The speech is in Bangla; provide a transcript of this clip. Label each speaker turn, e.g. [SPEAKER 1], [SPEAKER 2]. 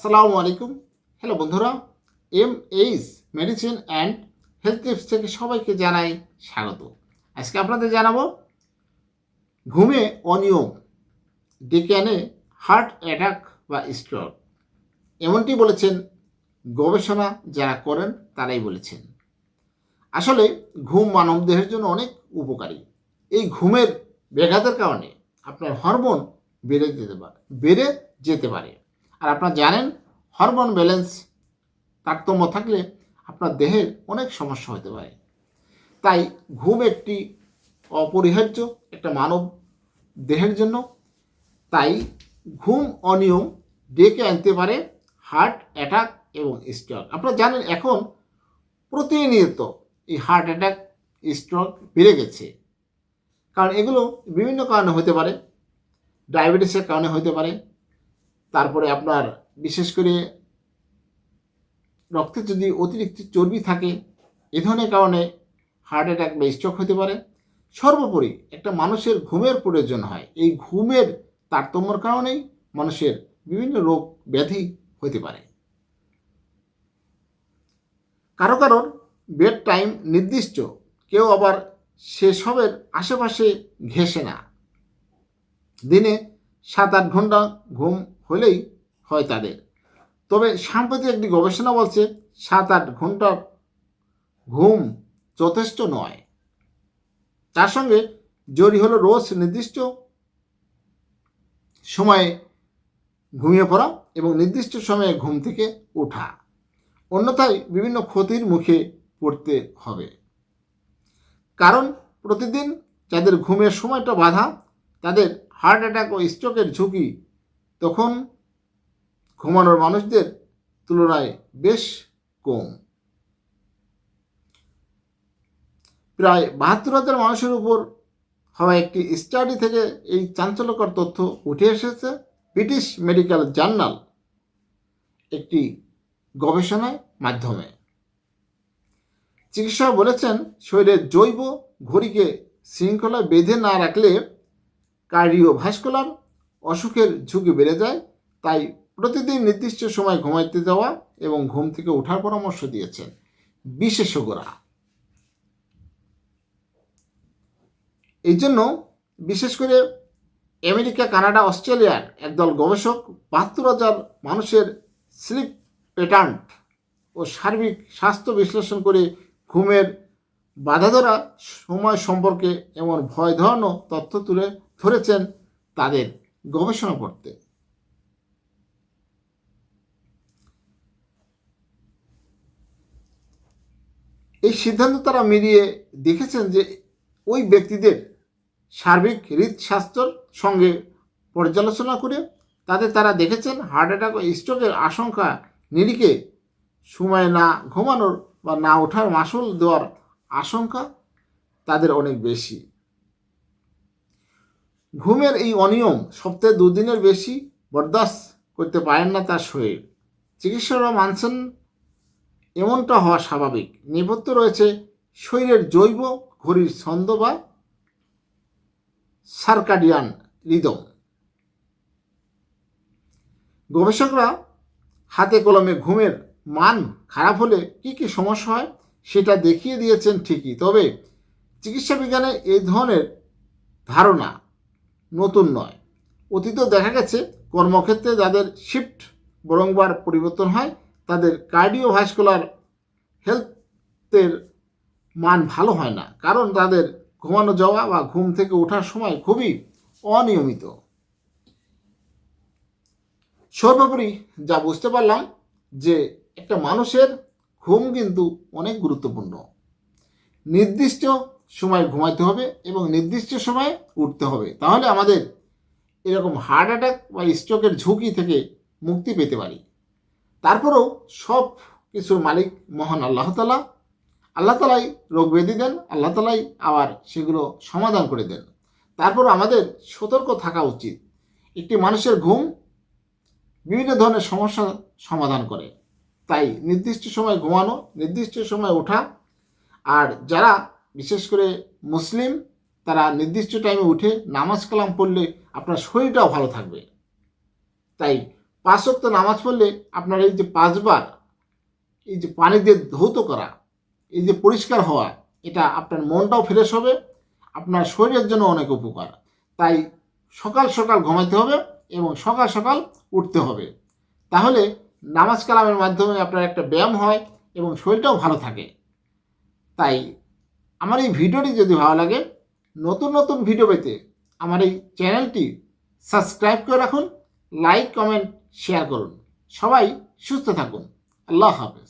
[SPEAKER 1] আসসালামু আলাইকুম। হ্যালো বন্ধুরা। M H medicine and health tips থেকে সবাইকে জানাই স্বাগত। আজকে আপনাদের জানাব, ঘুমে অনিয়ম, ডেকে আনে হার্ট অ্যাটাক বা স্ট্রোক এমনটি বলেছেন, গবেষণা যারা করেন তারাই বলেছেন। আসলে, ঘুম মানবদেহের জন্য অনেক উপকারী। এই ঘুমের ব্যাঘাতের কারণে আপনার হরমোন বেড়ে যেতে পারে, বেড়ে যেতে পারে। আর আপনারা জানেন হরমোন ব্যালেন্স তারতম্য থাকলে আপনার দেহের অনেক সমস্যা হতে পারে। তাই ঘুম একটি অপরিহার্য একটা মানব দেহের জন্য। তাই ঘুম অনিয়ম ডেকে আনতে পারে হার্ট অ্যাটাক এবং স্ট্রোক আপনারা জানেন এখন প্রতিনিয়ত এই হার্ট অ্যাটাক স্ট্রোক বেড়ে গেছে। কারণ এগুলো বিভিন্ন কারণে হতে পারে ডায়াবেটিসের কারণে হতে পারে তারপরে আপনার বিশেষ করে রক্তে যদি অতিরিক্ত চর্বি থাকে, এ ধরনের কারণে হার্ট অ্যাটাক বা স্ট্রোক হতে পারে। সর্বোপরি একটা মানুষের ঘুমের প্রয়োজন হয়। এই ঘুমের তারতম্যর কারণেই মানুষের বিভিন্ন রোগ ব্যাধি হতে পারে। কারও কারোর বেড টাইম নির্দিষ্ট, কেউ আবার সেসবের আশেপাশে ঘেসে না। দিনে সাত আট ঘণ্টা ঘুম হলেই হয় তাদের। তবে সাম্প্রতিক একটি গবেষণা বলছে সাত আট ঘণ্টার ঘুম যথেষ্ট নয়। তার সঙ্গে জরি হলো রোজ নির্দিষ্ট সময়ে ঘুমিয়ে পড়া এবং নির্দিষ্ট সময়ে ঘুম থেকে ওঠা। অন্যথায় বিভিন্ন ক্ষতির মুখে পড়তে হবে। কারণ প্রতিদিন যাদের ঘুমের সময়টা বাধা, তাদের হার্ট অ্যাটাক ও স্ট্রোকের ঝুঁকি তখন ঘুমানোর মানুষদের তুলনায় বেশ কম। প্রায় বাহাত্তর হাজার মানুষের উপর হওয়া একটি স্টাডি থেকে এই চাঞ্চল্যকর তথ্য উঠে এসেছে। ব্রিটিশ মেডিকেল জার্নাল একটি গবেষণার মাধ্যমে। চিকিৎসক বলেছেন শরীরের জৈব ঘড়িকে শৃঙ্খলায় বেঁধে না রাখলে কার্ডিওভাস্কুলার অসুখের ঝুঁকি বেড়ে যায়, তাই প্রতিদিন নির্দিষ্ট সময় ঘুমাইতে যাওয়া এবং ঘুম থেকে ওঠার পরামর্শ দিয়েছেন বিশেষজ্ঞরা। এই জন্য বিশেষ করে আমেরিকা, কানাডা, অস্ট্রেলিয়ার একদল গবেষক বাহাত্তর হাজার মানুষের স্লিপ প্যাটার্ন ও সার্বিক স্বাস্থ্য বিশ্লেষণ করে ঘুমের বাধা ধরা, সময় সম্পর্কে এমন ভয় ধরানো তথ্য তুলে ধরেছেন তাদের গবেষণা করতে। এই সিদ্ধান্ত তারা মিলিয়ে দেখেছেন যে ওই ব্যক্তিদের সার্বিক হৃদস্বাস্থ্যর সঙ্গে পর্যালোচনা করে তাতে তারা দেখেছেন হার্ট অ্যাটাক ও স্ট্রোকের আশঙ্কা নিরিখে সময় না ঘুমানোর বা না ওঠার মাসুল দেওয়ার আশঙ্কা তাদের অনেক বেশি। ঘুমের এই অনিয়ম সপ্তাহে দুদিনের বেশি বরদাস্ত করতে পারেন না তার শরীর। চিকিৎসকরা মানছেন এমনটা হওয়া স্বাভাবিক। নেপথ্য রয়েছে শরীরের জৈব ঘড়ির ছন্দ বা সার্কাডিয়ান রিদম। গবেষকরা হাতে কলমে ঘুমের মান খারাপ হলে কি কি সমস্যা হয় সেটা দেখিয়ে দিয়েছেন ঠিকই, তবে চিকিৎসা বিজ্ঞানে এই ধরনের ধারণা নতুন নয়। অতীত দেখা গেছে, কর্মক্ষেত্রে যাদের শিফট বরংবার পরিবর্তন হয়, তাদের কার্ডিওভাস্কুলার হেলথের মান ভালো হয় না, কারণ তাদের ঘুমানো যাওয়া বা ঘুম থেকে ওঠার সময় খুবই অনিয়মিত। সর্বোপরি যা বুঝতে পারলাম, যে একটা মানুষের ঘুম কিন্তু অনেক গুরুত্বপূর্ণ। নির্দিষ্ট সময় ঘুমাইতে হবে এবং নির্দিষ্ট সময়ে উঠতে হবে। তাহলে আমাদের এরকম হার্ট অ্যাটাক বা স্ট্রোকের ঝুঁকি থেকে মুক্তি পেতে পারি। তারপরেও সব কিছুর মালিক মহান আল্লাহ তালা আল্লাহ তালাই রোগ ব্যাধি দেন, আল্লাহ তালাই আবার সেগুলো সমাধান করে দেন। তারপর আমাদের সতর্ক থাকা উচিত। একটি মানুষের ঘুম বিভিন্ন ধরনের সমস্যা সমাধান করে। তাই নির্দিষ্ট সময় ঘুমানো, নির্দিষ্ট সময় ওঠা, আর যারা বিশেষ করে মুসলিম, তারা নির্দিষ্ট টাইমে উঠে নামাজ কালাম পড়লে আপনার শরীরটাও ভালো থাকবে। তাই পাঁচ ওয়াক্ত নামাজ পড়লে আপনার এই যে পাঁচবার এই যে পানি দিয়ে ধৌত করা, এই যে পরিষ্কার হওয়া, এটা আপনার মনটাও ফ্রেশ হবে, আপনার শরীরের জন্য অনেক উপকার। তাই সকাল সকাল ঘুমাইতে হবে এবং সকাল সকাল উঠতে হবে। তাহলে নামাজ কালামের মাধ্যমে আপনার একটা ব্যায়াম হয় এবং শরীরটাও ভালো থাকে। তাই আমার এই ভিডিওটি যদি ভালো লাগে, নতুন নতুন ভিডিও পেতে আমার এই চ্যানেলটি সাবস্ক্রাইব করে রাখুন, লাইক, কমেন্ট, শেয়ার করুন। সবাই সুস্থ থাকুন। আল্লাহ হাফেজ।